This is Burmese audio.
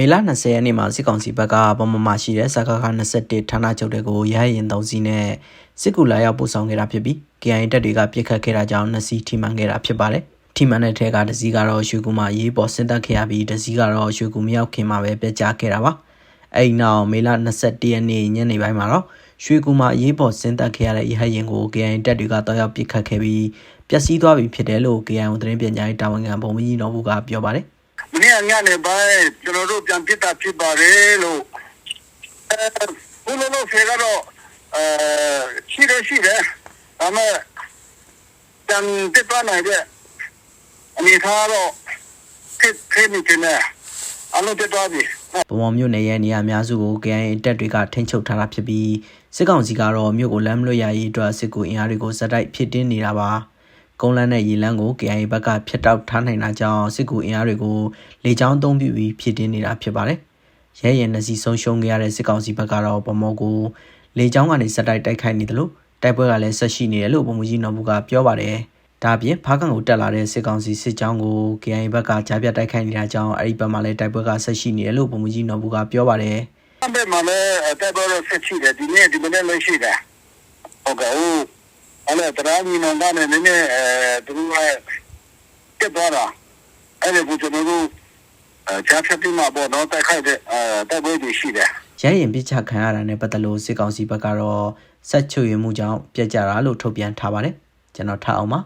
မေလ20ရက်နေ့မှာစစ်ကောင်စီဘက်ကဗမာမရှိတဲ့စကားခ21ဌာနချုပ်တွေကိုရဟရင်သုံးစီးနဲ့စစ်ကူလာရောက်ပို့ဆောင်ခဲ့တာဖြစ်ပြီး KIA တပ်တွေကပြစ်ခတ်ခဲ့တာကြောင့်နှစ်စီးထိမှန်ခဲ့တာဖြစ်ပါတယ်။ထိမှန်တဲ့ထဲကတစီးကတော့ရွှေကူမှာရေးပေါ်ဆင်းသက်ခဲ့ရပြီးတစီးကတော့ရွှေကူမရောက်ခင်မှာပဲပြက်ကျခဲ့တာပါ။အဲဒီနောက်မေလ21ရက်နေ့ညနေပိုင်းမှာတော့ရွှေကူမှာရေးပေါ်ဆင်းသက်ခဲ့ရတဲ့ရဟရင်ကို KIA တပ်တွေကတောက်ရောက်ပြစ်ခတ်ခဲ့ပြီးပျက်စီးသွားပြီဖြစ်တယ်လို့ KIA သတင်းပြန်ကြားရေးတာဝန်ခံဗိုလ်မှူးကြီးနော်ဘူးကပြောပါတယ်။မ နေ့ကညနေပိုင်းကျွန်တော်တို့ပြန်ပြစ်တာဖြစ်ပါတယ်လို့အဲဘုလိုလိုဖေကတော့အဲရှိတယ်ရှိတယ်ဒါမဲ့ပြန်ပြစ်သွားနိုင်တဲ့အနေထားတော့ဖြစ်ဖြစ်နေတယ်အလုံးပြစ်သွားပြီဗမော်မြို့နယ်ရဲ့နေရာအများစုကို KIA တပ်တွေကထိန်းချုပ်ထားတာဖြစ်ပြီးစစ်ကောင်စီကတော့မြို့ကိုလမ်းမလွတ်ရရေးအတွက်စစ်ကူအင်အားတွေကိုဇက်တိုက်ဖြစ်တင်းနေတာပါ ကုန်းလန်းနဲ့ရေလန်းကို KIA ဘက်ကဖျက်တောက်ထားနိုင်တာကြောင့်စစ်ကူအင်အားတွေကိုလေကြောင်းသုံးပြီးပြီးဖြစ်တင်းနေတာဖြစ်ပါတယ်ရဲရင်နှစီဆုံးရှုံးခဲ့ရတဲ့စစ်ကောင်စီဘက်ကတော့ဗမော်ကိုလေကြောင်းကနေဇက်တိုက်တိုက်ခိုက်နေတယ်လို့တိုက်ပွဲကလည်းဆက်ရှိနေတယ်လို့ဗမူကြီးနော်ဘူးကပြောပါတယ်ဒါအပြင်ဖားကန်ကိုတက်လာတဲ့စစ်ကောင်စီစစ်ကြောင်းကို KIA ဘက်ကကြားပြတ်တိုက်ခိုက်နေတာကြောင့်အဲ့ဒီဘက်မှာလည်းတိုက်ပွဲကဆက်ရှိနေတယ်လို့ဗမူကြီးနော်ဘူးကပြောပါတယ်။အဲ့ဒီမှာလည်းတက်တော့ဆက်ရှိတယ်ဒီနေ့ဒီမနေ့လည်းရှိတယ်။ဟုတ်ကဲ့ ဟုတ်အဲ့ဒါတရားညီနောင်ကနေနည်းနည်းအဲသူကတက်သွားတာအဲ့ဒီကိုကျွန်တော်တို့အဲချားဖြတ်ပြီးမှပေါ့နော်တိုက်ခိုက်တဲ့အဲတိုက်ပွဲတွေရှိတယ်ရရင်ပြစ်ချခံရတာနဲ့ပတ်သက်လို့စစ်ကောင်စီဘက်ကတော့ဆက်ချွေမှုကြောင့်ပြက်ကြတာလို့ထုတ်ပြန်ထားပါတယ်ကျွန်တော်ထားအောင်ပါ